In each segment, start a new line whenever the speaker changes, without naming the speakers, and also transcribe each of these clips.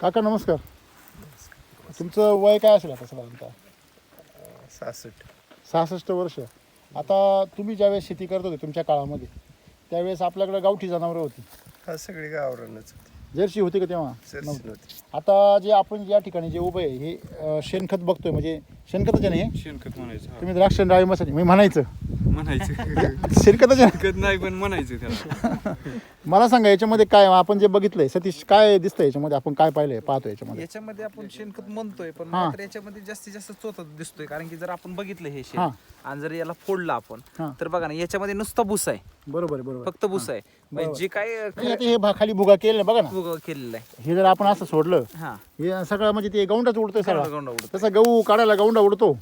काका नमस्कार. तुमचं वय काय असेल आता साधारणतः?
सहासष्ट.
सहासष्ट वर्ष. आता तुम्ही ज्यावेळेस शेती करत होते तुमच्या काळामध्ये त्यावेळेस आपल्याकडे गावठी जनावरं होती.
हा सगळी गावरानच होती.
जर्सी होती का तेव्हा नव्हती. आता जे आपण या ठिकाणी जे उभं आहे हे अं, शेणखत बघतोय म्हणजे शेणखतच आहे ना हे
शेणखत म्हणायचं हा.
तुम्ही द्राक्ष डाळिंबासाठी मी म्हणायचं
म्हणायचं
शेणखतच
शेणखत नाही पण म्हणायचं त्याला?
मला सांगा याच्यामध्ये काय आपण जे बघितलंय सतीश काय दिसतंय याच्यामध्ये आपण काय पाहिलंय पाहतो याच्यामध्ये
याच्यामध्ये आपण शेणखत म्हणतोय पण
हा.
मात्र याच्यामध्ये जास्तीत जास्त चोथा दिसतोय कारण की जर आपण बघितलं हे शेण
हा.
आणि जर याला फोडलं आपण
हा.
तर बघा ना याच्यामध्ये नुसता भुस आहे
बरोबर आहे बरोबर
फक्त भुस आहे. म्हणजे जे काय
नाही, आता हे भा- खाली भुगा केलेला बघा ना.
उगव केलेलं आहे.
हे जर आपण असं सोडलं
हा.
हे सगळं म्हणजे ते गौंडाच उडतोय सगळा
गौंडा उडतोय.
तसा गहू काढायला गौंडा उडतो.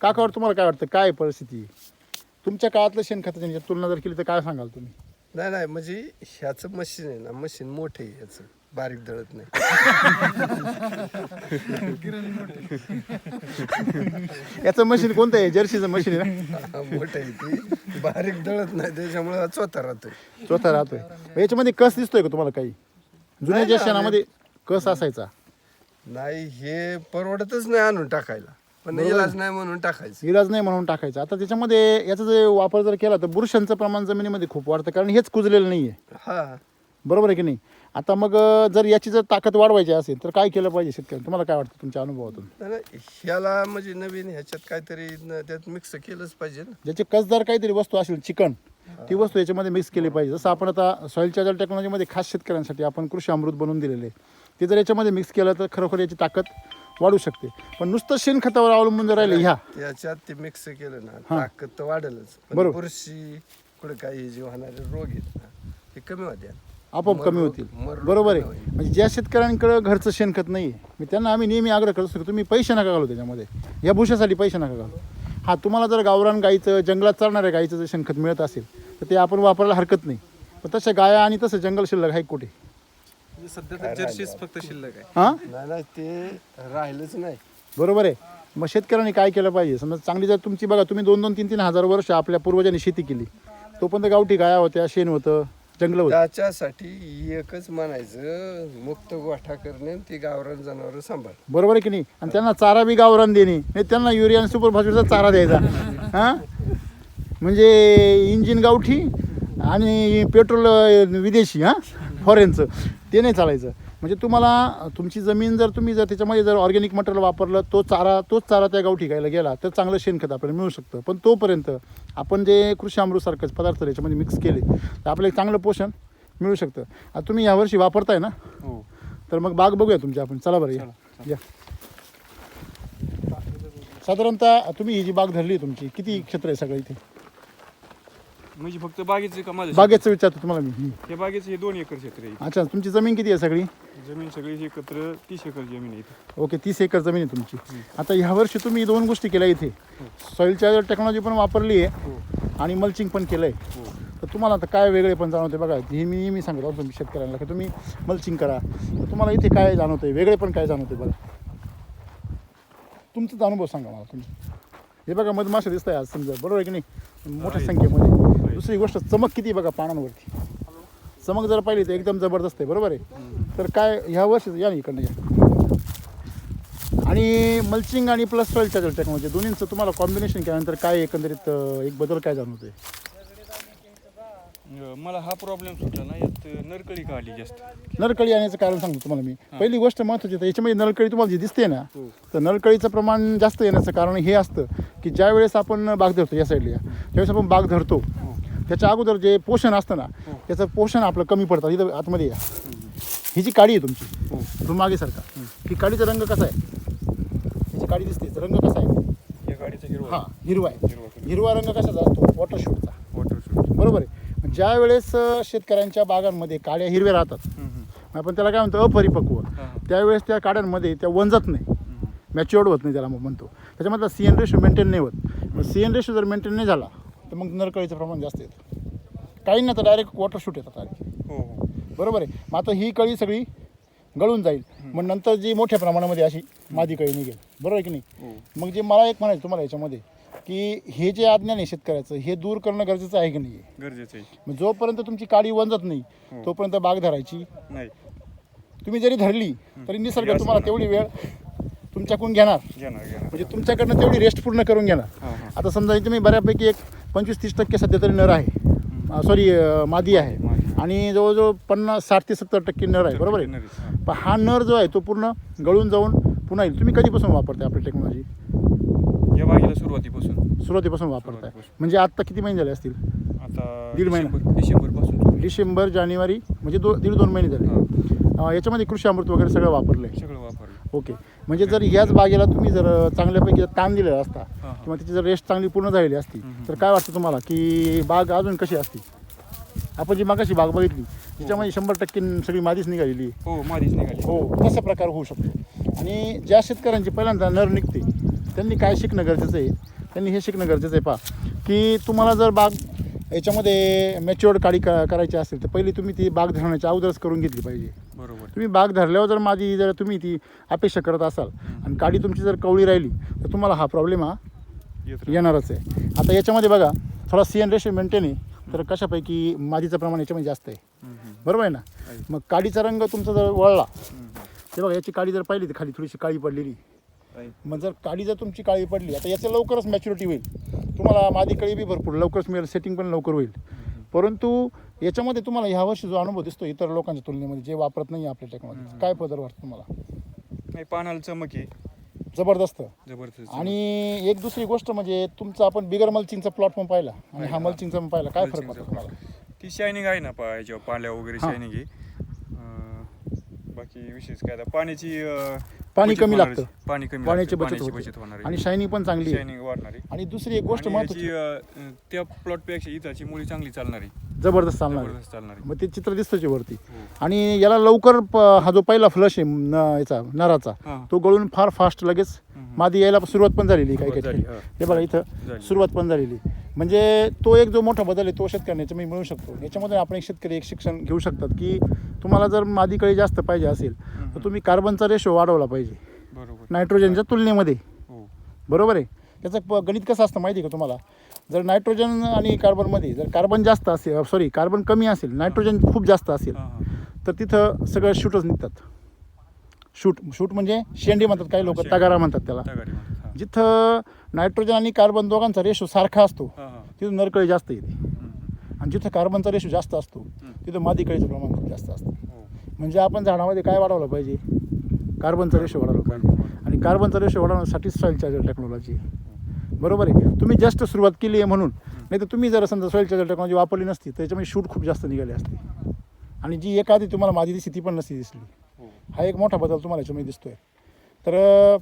काकावर तुम्हाला काय वाटतं काय परिस्थिती? तुमच्या काळातलं शेणखताच्या ह्याच्यात तुलना जर केली तर काय सांगाल तुम्ही?
नाही नाही म्हणजे ह्याचं मशीन आहे ना मशीन मोठं आहे ह्याचं बारीक दळत नाही.
याचं मशीन कोणतं आहे? जर्सीचं मशीन आहे ना?
मोठं आहे ती. बारीक दळत नाही त्याच्यामुळे हा चोथा राहतोय.
चौथा राहतोय. मग याच्यामध्ये कस दिसतोय का तुम्हाला काही? जुन्या ज्या शेणामध्ये कस असायचा?
नाही हे परवडतच नाही आणून टाकायला. पण इलाज नाही म्हणून टाकायचं.
इलाज नाही म्हणून टाकायचा. आता त्याच्यामध्ये याचा जर वापर जर केला तर बुरशांचं प्रमाण जमिनीमध्ये खूप वाढतं कारण हेच कुजलेलं नाही आहे
हा.
बरोबर आहे की नाही? आता मग जर याची जर ताकद वाढवायची असेल तर काय केलं पाहिजे शेतकऱ्यांनी? तुम्हाला काय वाटतं तुमच्या अनुभवातून?
नाही, ह्याला म्हणजे नवीन ह्याच्यात काहीतरी न- त्यात मिक्स केलंच पाहिजे ना.
ज्याची कसदार काहीतरी वस्तू असेल चिकन ती वस्तू याच्यामध्ये मिक्स केली पाहिजे. जसं आपण आता सॉईल चार्जर टेक्नॉलॉजीमध्ये खास शेतकऱ्यांसाठी आपण कृषी अमृत बनवून दिलेले आहे. ते जर याच्यामध्ये मिक्स केलं तर खरोखर याची ताकद वाढू शकते. पण नुसतं शेणखतावर अवलंबून जर राहिले ह्या.
त्याच्यात ते मिक्स केलं ना
हा.
ताकद तर वाढेलच. पण
बरोबर.
बुरशी कुठे काही जे होणारे रोग आहेत ना ते कमी होत्या
आपोआप कमी होतील. बरोबर आहे. म्हणजे ज्या शेतकऱ्यांकडे घरचं शेणखत नाही आहे मी त्यांना आम्ही नेहमी आग्रह करत असतो की तुम्ही पैसे नका घालू त्याच्यामध्ये. या भुशासाठी पैसे नका घालू. हा तुम्हाला जर गावरान गाईचं जंगलात चालणाऱ्या गाईचं जर शेणखत मिळत असेल तर ते आपण वापरायला हरकत नाही. पण तशा गाया आणि तसं जंगल शिल्लक आहे कुठे?
म्हणजे सध्या तर जर्सीच फक्त शिल्लक आहे.
हां?
नाही नाही ते राहिलंच नाही.
बरोबर आहे. मग शेतकऱ्यांनी काय केलं पाहिजे? समजा चांगली जर तुमची बघा तुम्ही दोन दोन तीन तीन हजार वर्ष आपल्या पूर्वजांनी शेती केली. तोपर्यंत गावठी गाया होत्या शेण होतं. जंगल होतं
त्याच्यासाठी एकच म्हणायचं मुक्त गोठा करणे आणि ती गावरान जनावर सांभाळ.
बरोबर आहे की नाही? आणि त्यांना चारा बी गावरान देणे. नाही त्यांना युरिया आणि सुपर फॉस्फेटचा चारा द्यायचा. हां? म्हणजे इंजिन गावठी आणि पेट्रोल विदेशी हां? फॉरेनचं ते नाही चालायचं. म्हणजे तुम्हाला तुमची जमीन जर तुम्ही जर त्याच्यामध्ये जर ऑर्गॅनिक मटेरियल वापरलं तो चारा तोच चारा त्या गावठी गायला गेला तर चांगलं शेणखत आपल्याला मिळू शकतं. पण तोपर्यंत आपण जे कृषी अमृतसारखेच पदार्थ याच्यामध्ये मिक्स केले तर आपल्याला एक चांगलं पोषण मिळू शकतं. आता तुम्ही यावर्षी वापरताय ना?
हो.
तर मग बाग बघूया तुमची आपण. चला बरं या. या. साधारणतः तुम्ही ही जी बाग धरली तुमची किती क्षेत्र आहे सगळं इथे?
म्हणजे फक्त बागेचे का माझं
बागेचं विचारतो तुम्हाला मी. हं.
हे बागेचे हे दोन एकर क्षेत्र आहे
अच्छा तुमची जमीन किती आहे सगळी?
जमीन सगळी एकत्र तीस एकर जमीन आहे इथं.
ओके तीस एकर जमीन आहे तुमची. आता ह्या वर्षी तुम्ही दोन गोष्टी केल्या इथे. सॉईल चार्जर टेक्नॉलॉजी पण वापरली आहे
हो.
आणि मल्चिंग पण केलं आहे
हो.
तर तुम्हाला आता काय वेगळे पण जाणवते बघा हे मी नेहमी सांगतो तुम्ही शेतकऱ्यांना की तुम्ही मल्चिंग करा. तर तुम्हाला इथे काय जाणवतंय? वेगळे पण काय जाणवते बघा. तुमचाच अनुभव सांगा मला तुम्ही. हे बघा मधमाशा दिसत आहे आज समजा बरोबर आहे की नाही? मोठ्या. संख्येमध्ये. दुसरी गोष्ट चमक किती बघा पानांवरती. चमक जर पाहिली तर एकदम जबरदस्त आहे बरोबर आहे? तर काय ह्या वर्षी या इकडनं या. आणि मल्चिंग आणि प्लस सॉईल चार्जर टेक्नॉलॉजी दोन्हींचं तुम्हाला कॉम्बिनेशन केल्यानंतर काय एकंदरीत एक बदल काय जाणवतोय?
अं, मला हा प्रॉब्लेम सुटला ना यात नरकळी का आली जास्त?
नलकळी येण्याचं कारण सांगतो तुम्हाला मी. पहिली गोष्ट महत्त्वाची तर याच्यामध्ये नलकळी तुम्हाला जी दिसते ना
हो.
तर नलकळीचं प्रमाण जास्त येण्याचं कारण हे असतं की ज्या वेळेस आपण बाग धरतो या साईडला ज्यावेळेस आपण बाग धरतो त्याच्या अगोदर जे पोषण असतं ना त्याचं पोषण आपलं कमी पडतं. इथं आतमध्ये या. ही जी काडी आहे तुमची
हो.
तुम्ही मागे सारखा ही. काडीचा रंग कसा आहे? त्याची काडी दिसते रंग कसा आहे?
या गाडीचा हिरवा.
हा हिरवा आहे.
हिरवा
रंग कशाचा असतो? वॉटर शूटचा बरोबर आहे. ज्या वेळेस शेतकऱ्यांच्या बागांमध्ये काड्या हिरव्या राहतात आपण त्याला काय म्हणतो? अपरिपक्व.
हा.
त्यावेळेस त्या काड्यांमध्ये त्या वंजत नाही. मॅच्युअर्ड होत नाही त्याला मग म्हणतो. त्याच्यामधला सी एन रेशो मेंटेन नाही होत. सी एन रेशो जर मेंटेन नाही झाला तर मग नरकळीचं प्रमाण जास्त येतं. काहींना तर डायरेक्ट वॉटर शूट येतात डायरेक्ट
हो हो.
बरोबर आहे. मग आता ही कळी सगळी गळून जाईल. मग नंतर जी मोठ्या प्रमाणामध्ये अशी मादी कळी निघेल. बरोबर आहे की नाही?
हो.
मग जे मला एक म्हणायचं तुम्हाला याच्यामध्ये की हे जे अज्ञान आहे शेतकऱ्याचं हे दूर करणं गरजेचं आहे की नाही?
गरजेचं आहे.
मग जोपर्यंत तुमची काडी वंजत नाही
हो.
तोपर्यंत बाग धरायची.
नाही.
तुम्ही जरी धरली तरी निसर्ग तुम्हाला
नाही.
तेवढी वेळ तुमच्याकडून घेणार.
घेणार
म्हणजे तुमच्याकडनं तेवढी रेस्ट पूर्ण करून घेणार. आता समजा तुम्ही बऱ्यापैकी एक पंचवीस तीस टक्के सध्या तरी नर आहे. सॉरी मादी आहे. आणि जवळजवळ पन्नास साठ ते सत्तर टक्के नर आहे. बरोबर आहे?
हां.
पण हा नर जो आहे तो पूर्ण गळून जाऊन पुन्हा येईल. तुम्ही कधीपासून वापरताय आपली टेक्नॉलॉजी
या बागेला सुरुवातीपासून.
सुरुवातीपासून वापरताय. म्हणजे आत्ता किती महिने झाले असतील?
आता
दीड महिना.
डिसेंबर डिसेंबरपासून.
डिसेंबर जानेवारी म्हणजे दो दीड दोन महिने झाले. याच्यामध्ये कृषी अमृत वगैरे सगळं वापरलं आहे
सगळं वापरलं
ओके. म्हणजे जर ह्याच बागेला तुम्ही जर चांगल्यापैकी जर ताण दिलेला असता
हां.
किंवा त्याची जर रेस्ट चांगली पूर्ण झालेली असती. तर काय वाटतं तुम्हाला की बाग अजून कशी असती? आपण जी मागाशी बाग बघितली जिच्यामध्ये शंभर टक्के सगळी मादीच निघालेली
हो मादीच निघाली
हो तसा प्रकार होऊ शकतो. आणि ज्या शेतकऱ्यांची पहिल्यांदा नर निघते त्यांनी काय शिकणं गरजेचं आहे? त्यांनी हे शिकणं गरजेचं आहे पहा की तुम्हाला जर बाग याच्यामध्ये मॅच्युअर्ड काळी क करायची असेल तर पहिली तुम्ही ती बाग धरण्याची अगोदरच करून घेतली पाहिजे.
बरोबर.
तुम्ही बाग धरल्यावर जर माझी जर तुम्ही ती अपेक्षा करत असाल आणि काडी तुमची जर कवळी राहिली तर तुम्हाला हा प्रॉब्लेम हा
येत.
येणारच आहे. आता याच्यामध्ये बघा थोडा सी एन रेशो मेंटेन आहे तर कशापैकी मादीचं प्रमाण याच्यामध्ये जास्त आहे?
हम्म, हम्म.
बरोबर आहे ना. मग काडीचा रंग तुमचा जर वळला
हम्म,
ते बघा याची काडी जर पाहिली तर खाली थोडीशी काळी पडलेली. मग जर काडी जर तुमची काळी पडली आता याचं लवकरच मॅच्युरिटी होईल. तुम्हाला मादी कळी बी भरपूर लवकरच मिळेल सेटिंग पण लवकर होईल. परंतु याच्यामध्ये तुम्हाला ह्या वर्षी जो अनुभव दिसतो इतर लोकांच्या तुलनेमध्ये जे वापरत नाही आपल्या टेक्नॉलॉजी काय पदर वाटतं तुम्हाला?
नाही पानाला चमक आहे.
जबरदस्त.
जबरदस्त
आणि एक दुसरी गोष्ट म्हणजे तुमचा आपण बिगर मल्चिंगचा प्लॉट पण पाहिला. आणि हा मल्चिंगचा पण पाहिला. काय फरक वाटतो तुम्हाला?
ती शायनिंग आहे ना पा याच्यावर पाल्या वगैरे
हां.
शायनिंग आहे. अं, बाकी विशेष काय आता पाण्याची अं,
पाणी कमी लागतं.
पाणी कमी
पाण्याची. बचत
होणार
आणि शायनिंग पण चांगली आहे
शायनिंग वाढणार आहे
आणि दुसरी एक गोष्ट
आणि
महत्वाची
याची, अं, त्या प्लॉटपेक्षा इथाची मुळी चांगली चालणार आहे
जबरदस्त चालणार आहे.
जबरदस्त चालणार आहे
मग ते चित्र दिसतंच आहे वरती
हो.
आणि याला लवकर प- हा जो पहिला फ्लश आहे न- याचा नराचा
हां.
तो गळून फार फास्ट लगेच. मादी यायला सुरुवात पण झालेली काही
सुरुवात
काही
झाली.
हे बघा इथं
झाली.
सुरुवात पण झालेली. म्हणजे तो एक जो मोठा बदल आहे तो शेतकऱ्यांना याच्यामध्ये मिळू शकतो. याच्यामध्ये आपण एक शेतकरी एक शिक्षण घेऊ शकतात की तुम्हाला जर मादी कळी जास्त पाहिजे असेल तर तुम्ही कार्बनचा रेशो वाढवला पाहिजे.
बरोबर.
नायट्रोजनच्या तुलनेमध्ये.
हो.
बरोबर आहे? त्याचं प गणित कसं असतं माहिती आहे का तुम्हाला? जर नायट्रोजन आणि कार्बनमध्ये जर कार्बन जास्त असेल सॉरी कार्बन कमी असेल नायट्रोजन खूप जास्त असेल तर तिथं सगळं शूटच निघतात. शूट शूट म्हणजे शेंडी म्हणतात काही लोक. तगारा म्हणतात त्याला. जिथं नायट्रोजन आणि कार्बन दोघांचा रेशो सारखा असतो. तिथं नरकळी जास्त येते. आणि जिथं कार्बनचा रेशो जास्त असतो तिथं मादीकळीचं प्रमाण खूप जास्त असतं.
हो.
म्हणजे आपण झाडामध्ये काय वाढवलं पाहिजे? कार्बनचा रेशो वाढवला पाहिजे. आणि कार्बनचा रेशो वाढवण्यासाठी सॉईल चार्जर टेक्नॉलॉजी बरोबर आहे. तुम्ही जस्ट सुरुवात केली आहे म्हणून. नाही तर तुम्ही जर समजा सॉईल चार्जर टेक्नॉलॉजी वापरली नसती तर त्याच्यामध्ये शूट खूप जास्त निघाले असते. आणि जी आधी तुम्हाला मादी दिसली ती पण नसती दिसली.
हो.
हा एक मोठा बदल तुम्हाला याच्यामध्ये दिसतोय. तर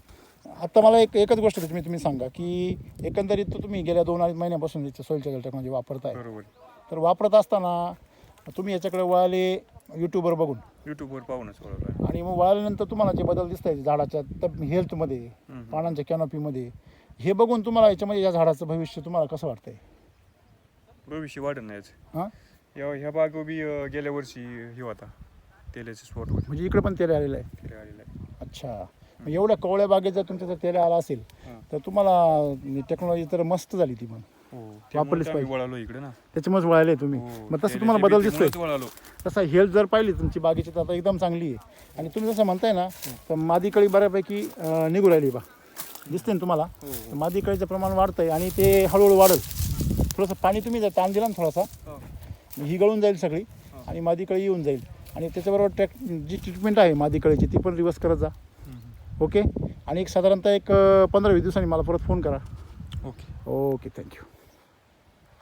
आता मला एक एकच गोष्ट तुम्ही तुम्ही सांगा की एकंदरीत तर तुम्ही गेल्या दोन अडीच महिन्यापासून सॉईल चार्जर टेक्नॉलॉजी वापरताय.
बरोबर.
तर वापरत असताना तुम्ही याच्याकडे वळाले यूट्यूबवर बघून.
युट्यूबवर पाहूनच ओळखला
आणि मग वळाल्यानंतर तुम्हाला जे बदल दिसत आहेत झाडाच्या तब हेल्थमध्ये. पानांच्या कॅनॉपीमध्ये हे बघून तुम्हाला याच्यामध्ये या झाडाचं भविष्य तुम्हाला कसं वाटतंय?
भविष्य वाढत नाहीच
हां?
या ह्या बाग बी अं, गेल्या वर्षी हे होता. तेलाचे स्पॉट होते.
म्हणजे इकडे पण तेल आलेलं आहे.
तेल आलेलं आहे.
अच्छा. मग एवढ्या कवळ्या बागेत जर तुमच्या जर तेल आला असेल. तर तुम्हाला टेक्नॉलॉजी तर मस्त झाली ती पण.
हो.
वापरलीच पाहिजे.
वळालो इकडे ना.
त्याच्यामुळेच वळाले तुम्ही.
हो,
मग तसं तुम्हाला बदल दिसतोय
वळालो.
तसा हेल्थ जर पाहिली तुमची बागेची तर आता एकदम चांगली आहे. आणि तुम्ही जसं म्हणताय ना तर मादीकळी बऱ्यापैकी अं, निघू राहिली बा. दिसते ना तुम्हाला?
हो.
तर मादीकळीचं प्रमाण वाढतंय आणि ते हळूहळू वाढल. थोडंसं पाणी तुम्ही जर ताण दिला ना थोडासा
हो.
गळून जाईल सगळी आणि मादीकळी येऊन जाईल. आणि त्याच्याबरोबर ट्रॅक जी ट्रीटमेंट आहे मादीकळीची ती पण रिवर्स करत जा. ओके? आणि एक साधारणतः एक पंधरा वीस दिवसांनी मला परत फोन करा.
ओके.
Okay thank you.